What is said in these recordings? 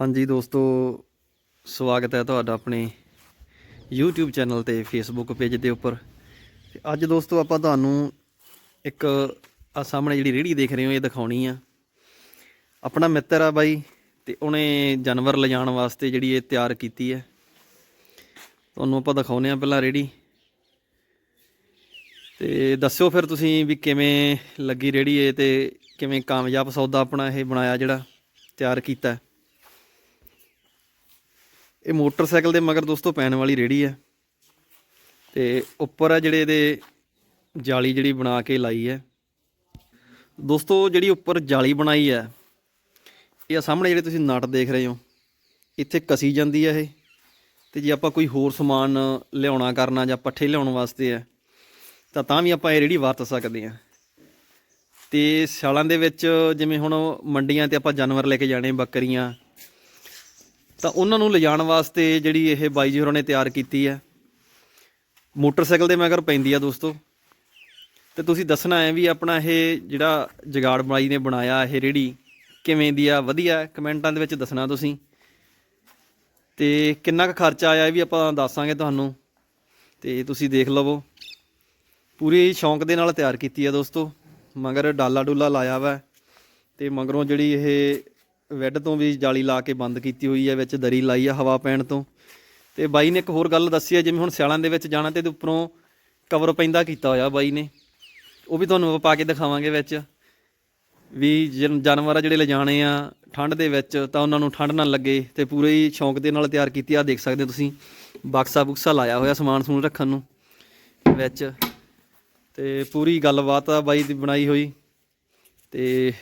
ਹਾਂਜੀ ਦੋਸਤੋ, ਸਵਾਗਤ ਹੈ ਤੁਹਾਡਾ ਆਪਣੇ YouTube ਚੈਨਲ ਤੇ, Facebook ਪੇਜ ਦੇ ਉੱਪਰ। ਤੇ ਅੱਜ ਦੋਸਤੋ, ਆਪਾਂ ਤੁਹਾਨੂੰ ਇੱਕ ਆ ਸਾਹਮਣੇ ਜਿਹੜੀ ਰੇੜੀ ਦੇਖ ਰਹੇ ਹੋ, ਇਹ ਦਿਖਾਉਣੀ ਆ। ਆਪਣਾ ਮਿੱਤਰ ਆ ਬਾਈ, ਤੇ ਉਹਨੇ ਜਾਨਵਰ ਲਿਜਾਣ ਵਾਸਤੇ ਜਿਹੜੀ ਇਹ ਤਿਆਰ ਕੀਤੀ ਹੈ। ਤੁਹਾਨੂੰ ਆਪਾਂ ਦਿਖਾਉਨੇ ਆ ਪਹਿਲਾਂ ਰੇੜੀ ਤੇ ਦੱਸਿਓ ਫਿਰ ਤੁਸੀਂ ਵੀ ਕਿਵੇਂ ਲੱਗੀ ਰੇੜੀ ਇਹ ਤੇ ਕਿਵੇਂ ਕਾਮਯਾਬ ਸੌਦਾ ਆਪਣਾ ਇਹ ਬਣਾਇਆ ਜਿਹੜਾ ਤਿਆਰ ਕੀਤਾ ਇਹ ਮੋਟਰਸਾਈਕਲ ਦੇ ਮਗਰ ਦੋਸਤੋ ਪੈਣ ਵਾਲੀ ਰੇੜੀ ਹੈ। ਤੇ ਉੱਪਰ ਆ ਜਿਹੜੇ ਇਹਦੇ ਜਾਲੀ ਜਿਹੜੀ ਬਣਾ ਕੇ ਲਾਈ ਹੈ। ਦੋਸਤੋ ਜਿਹੜੀ ਉੱਪਰ ਜਾਲੀ ਬਣਾਈ ਹੈ, ਇਹ ਸਾਹਮਣੇ ਜਿਹੜੇ ਤੁਸੀਂ ਨਟ ਦੇਖ ਰਹੇ ਹੋ, ਇੱਥੇ ਕਸੀ ਜਾਂਦੀ ਹੈ ਇਹ। ਤੇ ਜੇ ਆਪਾਂ ਕੋਈ ਹੋਰ ਸਮਾਨ ਲਿਆਉਣਾ ਕਰਨਾ ਜਾਂ ਪੱਠੇ ਲਿਆਉਣ ਵਾਸਤੇ ਹੈ, ਤਾਂ ਤਾਂ ਵੀ ਆਪਾਂ ਇਹ ਰੇੜੀ ਵਰਤ ਸਕਦੇ ਹਾਂ। ਤੇ ਸਿਆਲਾਂ ਦੇ ਵਿੱਚ ਜਿਵੇਂ ਹੁਣ ਮੰਡੀਆਂ ਤੇ ਆਪਾਂ ਜਾਨਵਰ ਲੈ ਕੇ ਜਾਣੇ, ਬੱਕਰੀਆਂ ਤਾਂ ਉਹਨਾਂ ਨੂੰ ਲਿਜਾਣ ਵਾਸਤੇ ਜਿਹੜੀ ਇਹ ਬਾਈ ਜੀ ਹੋਰਾਂ ਨੇ ਤਿਆਰ ਕੀਤੀ ਹੈ। ਮੋਟਰਸਾਈਕਲ ਦੇ ਮਗਰ ਪੈਂਦੀ ਆ ਦੋਸਤੋ। ਤੇ ਤੁਸੀਂ ਦੱਸਣਾ ਹੈ ਵੀ ਆਪਣਾ ਇਹ ਜਿਹੜਾ ਜਗਾੜ ਬਾਈ ਨੇ ਬਣਾਇਆ ਇਹ ਰੇੜੀ ਕਿਵੇਂ ਦੀ ਆ? ਵਧੀਆ ਕਮੈਂਟਾਂ ਦੇ ਵਿੱਚ ਦੱਸਣਾ ਤੁਸੀਂ। ਤੇ ਕਿੰਨਾ ਕੁ ਖਰਚਾ ਆਇਆ ਇਹ ਵੀ ਆਪਾਂ ਦੱਸਾਂਗੇ ਤੁਹਾਨੂੰ। ਤੇ ਤੁਸੀਂ ਦੇਖ ਲਵੋ। ਪੂਰੀ ਸ਼ੌਂਕ ਦੇ ਨਾਲ ਤਿਆਰ ਕੀਤੀ ਆ ਦੋਸਤੋ। ਮਗਰ ਡਾਲਾ ਡੁੱਲਾ ਲਾਇਆ ਵਾ। ਤੇ ਮਗਰੋਂ ਜਿਹੜੀ ਇਹ ਵੈੱਡ ਤੋਂ ਵੀ ਜਾਲੀ ਲਾ ਕੇ ਬੰਦ ਕੀਤੀ ਹੋਈ ਹੈ, ਵਿੱਚ ਦਰੀ ਲਾਈ ਆ ਹਵਾ ਪੈਣ ਤੋਂ। ਤੇ ਬਾਈ ਨੇ ਇੱਕ ਹੋਰ ਗੱਲ ਦੱਸੀ ਹੈ, ਜਿਵੇਂ ਹੁਣ ਸਿਆਲਾਂ ਦੇ ਵਿੱਚ ਜਾਣਾ ਤੇ ਇਹਦੇ ਉੱਪਰੋਂ ਕਵਰ ਪੈਂਦਾ ਕੀਤਾ ਹੋਇਆ ਬਾਈ ਨੇ। ਉਹ ਵੀ ਤੁਹਾਨੂੰ ਪਾ ਕੇ ਦਿਖਾਵਾਂਗੇ ਵਿੱਚ। ਵੀ ਜਾਨਵਰ ਆ ਜਿਹੜੇ ਲਿਜਾਣੇ ਆ ਠੰਡ ਦੇ ਵਿੱਚ, ਤਾਂ ਉਹਨਾਂ ਨੂੰ ਠੰਡ ਨਾ ਲੱਗੇ ਤੇ ਪੂਰੇ ਹੀ ਸ਼ੌਂਕ ਦੇ ਨਾਲ ਤਿਆਰ ਕੀਤੀ ਆ। ਦੇਖ ਸਕਦੇ ਹੋ ਤੁਸੀਂ, ਬਾਕਸਾ ਬੁਕਸਾ ਲਾਇਆ ਹੋਇਆ ਸਮਾਨ ਸਮੂਨ ਰੱਖਣ ਨੂੰ ਵਿੱਚ। ਤੇ ਪੂਰੀ ਗੱਲਬਾਤ ਆ ਬਾਈ ਦੀ ਬਣਾਈ ਹੋਈ। ਤੇ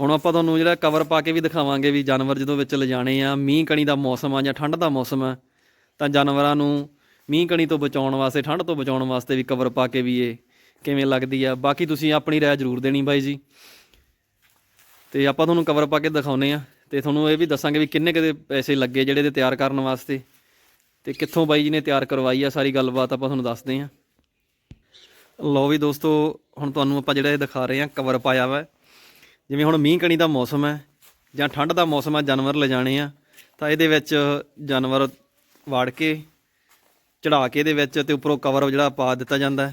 ਹੁਣ ਆਪਾਂ ਤੁਹਾਨੂੰ ਜਿਹੜਾ ਕਵਰ ਪਾ ਕੇ ਵੀ ਦਿਖਾਵਾਂਗੇ ਵੀ ਜਾਨਵਰ ਜਦੋਂ ਵਿੱਚ ਲਿਜਾਣੇ ਆ, ਮੀਂਹ ਕਣੀ ਦਾ ਮੌਸਮ ਆ ਜਾਂ ਠੰਡ ਦਾ ਮੌਸਮ ਆ, ਤਾਂ ਜਾਨਵਰਾਂ ਨੂੰ ਮੀਂਹ ਕਣੀ ਤੋਂ ਬਚਾਉਣ ਵਾਸਤੇ, ਠੰਡ ਤੋਂ ਬਚਾਉਣ ਵਾਸਤੇ ਵੀ ਕਵਰ ਪਾ ਕੇ ਵੀ ਇਹ ਕਿਵੇਂ ਲੱਗਦੀ ਆ। ਬਾਕੀ ਤੁਸੀਂ ਆਪਣੀ ਰਾਏ ਜ਼ਰੂਰ ਦੇਣੀ ਬਾਈ ਜੀ। ਤੇ ਆਪਾਂ ਤੁਹਾਨੂੰ ਕਵਰ ਪਾ ਕੇ ਦਿਖਾਉਨੇ ਆ। ਤੇ ਤੁਹਾਨੂੰ ਇਹ ਵੀ ਦੱਸਾਂਗੇ ਵੀ ਕਿੰਨੇ ਕਿਤੇ ਪੈਸੇ ਲੱਗੇ ਜਿਹੜੇ ਇਹਦੇ ਤਿਆਰ ਕਰਨ ਵਾਸਤੇ। ਤੇ ਕਿੱਥੋਂ ਬਾਈ ਜੀ ਨੇ ਤਿਆਰ ਕਰਵਾਈ ਆ ਸਾਰੀ ਗੱਲਬਾਤ ਆਪਾਂ ਤੁਹਾਨੂੰ ਦੱਸਦੇ ਆ। ਲਓ ਵੀ ਦੋਸਤੋ, ਹੁਣ ਤੁਹਾਨੂੰ ਆਪਾਂ ਜਿਹੜਾ ਇਹ ਦਿਖਾ ਰਹੇ ਆ ਕਵਰ ਪਾਇਆ ਵਾ। ਜਿਵੇਂ ਹੁਣ ਮੀਂਹ ਕਣੀ ਦਾ ਮੌਸਮ ਹੈ ਜਾਂ ਠੰਡ ਦਾ ਮੌਸਮ ਆ ਜਾਨਵਰ ਲਿਜਾਣੇ ਆ, ਤਾਂ ਇਹਦੇ ਵਿੱਚ ਜਾਨਵਰ ਵਾੜ ਕੇ, ਚੜਾ ਕੇ ਇਹਦੇ ਵਿੱਚ ਤੇ ਉੱਪਰੋਂ ਕਵਰ ਜਿਹੜਾ ਪਾ ਦਿੱਤਾ ਜਾਂਦਾ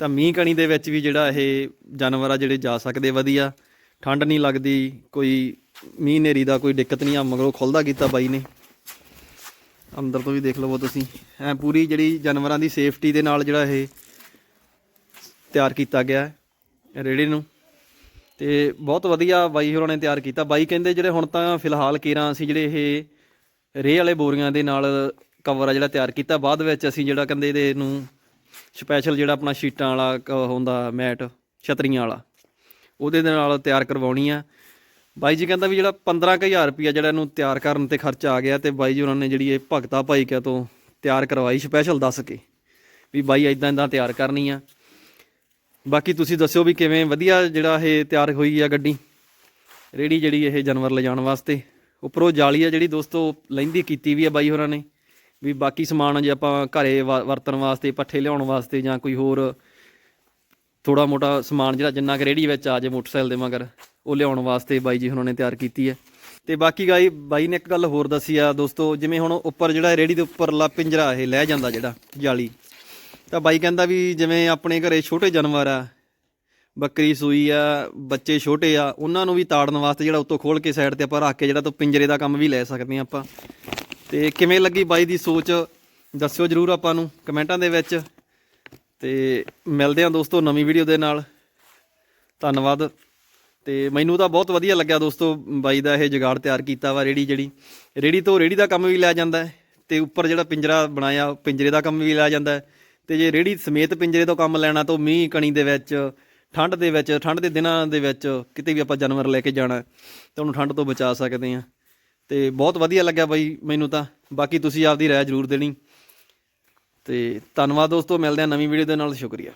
ਤਾਂ ਮੀਂਹ ਕਣੀ ਦੇ ਵਿੱਚ ਵੀ ਜਿਹੜਾ ਇਹ ਜਾਨਵਰ ਆ ਜਿਹੜੇ ਜਾ ਸਕਦੇ ਵਧੀਆ। ਠੰਡ ਨਹੀਂ ਲੱਗਦੀ, ਕੋਈ ਮੀਂਹ ਨੇਰੀ ਦਾ ਕੋਈ ਦਿੱਕਤ ਨਹੀਂ ਆ, ਮਗਰੋਂ ਖੁੱਲਦਾ ਕੀਤਾ ਬਾਈ ਨੇ। ਅੰਦਰ ਤੋਂ ਵੀ ਦੇਖ ਲਵੋ ਤੁਸੀਂ। ਐ ਪੂਰੀ ਜਿਹੜੀ ਜਾਨਵਰਾਂ ਦੀ ਸੇਫਟੀ ਦੇ ਨਾਲ ਜਿਹੜਾ ਇਹ ਤਿਆਰ ਕੀਤਾ ਗਿਆ ਹੈ, ਰੇੜੇ ਨੂੰ। ਤੇ ਬਹੁਤ ਵਧੀਆ ਬਾਈ ਹੋਰਾਂ ਨੇ ਤਿਆਰ ਕੀਤਾ। ਬਾਈ ਕਹਿੰਦੇ ਜਿਹੜੇ ਹੁਣ ਤਾਂ ਫਿਲਹਾਲ ਕੇਰਾਂ ਅਸੀਂ ਜਿਹੜੇ ਇਹ ਰੇਹ ਵਾਲੇ ਬੋਰੀਆਂ ਦੇ ਨਾਲ ਕਵਰ ਆ ਜਿਹੜਾ ਤਿਆਰ ਕੀਤਾ, ਬਾਅਦ ਵਿੱਚ ਅਸੀਂ ਜਿਹੜਾ ਕਹਿੰਦੇ ਇਹਦੇ ਨੂੰ ਸਪੈਸ਼ਲ ਜਿਹੜਾ ਆਪਣਾ ਸ਼ੀਟਾਂ ਵਾਲਾ ਕ- ਹੁੰਦਾ ਮੈਟ, ਛਤਰੀਆਂ ਵਾਲਾ, ਉਹਦੇ ਦੇ ਨਾਲ ਤਿਆਰ ਕਰਵਾਉਣੀ ਆ। ਬਾਈ ਜੀ ਕਹਿੰਦਾ ਵੀ ਜਿਹੜਾ 15000 ਰੁਪਿਆ ਜਿਹੜਾ ਇਹਨੂੰ ਤਿਆਰ ਕਰਨ ਤੇ ਖਰਚਾ ਆ ਗਿਆ ਤੇ ਬਾਈ ਜੀ ਉਹਨਾਂ ਨੇ ਜਿਹੜੀ ਇਹ ਭਗਤਾ ਭਾਈ ਕਿਆ ਤੋਂ ਤਿਆਰ ਕਰਵਾਈ ਸਪੈਸ਼ਲ ਦੱਸ ਕੇ, ਵੀ ਬਾਈ ਇਦਾਂ ਇਦਾਂ ਤਿਆਰ ਕਰਨੀ ਆ। ਬਾਕੀ ਤੁਸੀਂ ਦੱਸਿਓ ਵੀ ਕਿਵੇਂ ਵਧੀਆ ਜਿਹੜਾ ਇਹ ਤਿਆਰ ਹੋਈ ਆ ਗੱਡੀ। ਰੇੜੀ ਜਿਹੜੀ ਇਹ ਜਾਨਵਰ ਲਿਜਾਣ ਵਾਸਤੇ। ਉੱਪਰੋਂ ਜਾਲੀ ਆ ਜਿਹੜੀ ਦੋਸਤੋ ਲੈਂਦੀ ਕੀਤੀ ਵੀ ਆ ਬਾਈ ਹੋਰਾਂ ਨੇ। ਵੀ ਬਾਕੀ ਸਮਾਨ ਜੇ ਆਪਾਂ ਘਰੇ ਵ- ਵਰਤਣ ਵਾਸਤੇ, ਪੱਠੇ ਲਿਆਉਣ ਵਾਸਤੇ ਜਾਂ ਕੋਈ ਹੋਰ ਥੋੜਾ ਮੋਟਾ ਸਮਾਨ ਜਿਹੜਾ ਜਿੰਨਾ ਕਿ ਰੇੜੀ ਵਿੱਚ ਆ ਜੇ ਮੋਟਰਸਾਈਕਲ ਦੇ ਮਗਰ, ਉਹ ਲਿਆਉਣ ਵਾਸਤੇ ਬਾਈ ਜੀ ਹੋਰਾਂ ਨੇ ਤਿਆਰ ਕੀਤੀ ਹੈ ਤੇ ਬਾਕੀ ਗਾਈ, ਬਾਈ ਨੇ ਇੱਕ ਗੱਲ ਹੋਰ ਦੱਸੀ ਆ ਦੋਸਤੋ, ਜਿਵੇਂ ਹੁਣ ਉੱਪਰ ਜਿਹੜਾ ਰੇੜੀ ਦੇ ਉੱਪਰਲਾ ਪਿੰਜਰਾ ਇਹ ਲੈ ਜਾਂਦਾ ਜਿਹੜਾ ਜਾਲੀ। ਤਾਂ ਬਾਈ ਕਹਿੰਦਾ ਵੀ ਜਿਵੇਂ ਆਪਣੇ ਘਰੇ ਛੋਟੇ ਜਾਨਵਰ ਆ, ਬੱਕਰੀ ਸੂਈ ਆ, ਬੱਚੇ ਛੋਟੇ ਆ, ਉਹਨਾਂ ਨੂੰ ਵੀ ਤਾੜਨ ਵਾਸਤੇ ਜਿਹੜਾ ਉੱਤੋਂ ਖੋਲ ਕੇ ਸਾਈਡ ਤੇ ਆਪਾਂ ਰੱਖ ਕੇ ਜਿਹੜਾ ਤੋਂ ਪਿੰਜਰੇ ਦਾ ਕੰਮ ਵੀ ਲੈ ਸਕਦੇ ਆ ਆਪਾਂ। ਤੇ ਕਿਵੇਂ ਲੱਗੀ ਬਾਈ ਦੀ ਸੋਚ? ਦੱਸਿਓ ਜਰੂਰ ਆਪਾਂ ਨੂੰ ਕਮੈਂਟਾਂ ਦੇ ਵਿੱਚ। ਤੇ ਮਿਲਦੇ ਹਾਂ ਦੋਸਤੋ ਨਵੀਂ ਵੀਡੀਓ ਦੇ ਨਾਲ। ਧੰਨਵਾਦ। ਤੇ ਮੈਨੂੰ ਤਾਂ ਬਹੁਤ ਵਧੀਆ ਲੱਗਿਆ ਦੋਸਤੋ ਬਾਈ ਦਾ ਇਹ ਜੁਗਾੜ ਤਿਆਰ ਕੀਤਾ ਵਾ ਰੇੜੀ ਜਿਹੜੀ। ਰੇੜੀ ਤੋਂ ਰੇੜੀ ਦਾ ਕੰਮ ਵੀ ਲਿਆ ਜਾਂਦਾ ਹੈ ਤੇ ਉੱਪਰ ਜਿਹੜਾ ਪਿੰਜਰਾ ਬਣਾਇਆ, ਪਿੰਜਰੇ ਦਾ ਕੰਮ ਵੀ ਲਿਆ ਜਾਂਦਾ ਤੇ ਜੇ ਰੇੜੀ ਸਮੇਤ ਪਿੰਜਰੇ ਤੋਂ ਕੰਮ ਲੈਣਾ ਤਾਂ ਮੀਂਹ ਕਣੀ ਦੇ ਵਿੱਚ, ਠੰਡ ਦੇ ਵਿੱਚ, ਠੰਡ ਦੇ ਦਿਨਾਂ ਦੇ ਵਿੱਚ ਕਿਤੇ ਵੀ ਆਪਾਂ ਜਾਨਵਰ ਲੈ ਕੇ ਜਾਣਾ, ਤਾਂ ਉਹਨੂੰ ਠੰਡ ਤੋਂ ਬਚਾ ਸਕਦੇ ਹਾਂ। ਤੇ ਬਹੁਤ ਵਧੀਆ ਲੱਗਿਆ ਬਾਈ ਮੈਨੂੰ ਤਾਂ। ਬਾਕੀ ਤੁਸੀਂ ਆਪਦੀ ਰਾਏ ਜ਼ਰੂਰ ਦੇਣੀ। ਤੇ ਧੰਨਵਾਦ ਦੋਸਤੋ, ਮਿਲਦੇ ਹਾਂ ਨਵੀਂ ਵੀਡੀਓ ਦੇ ਨਾਲ। ਸ਼ੁਕਰੀਆ।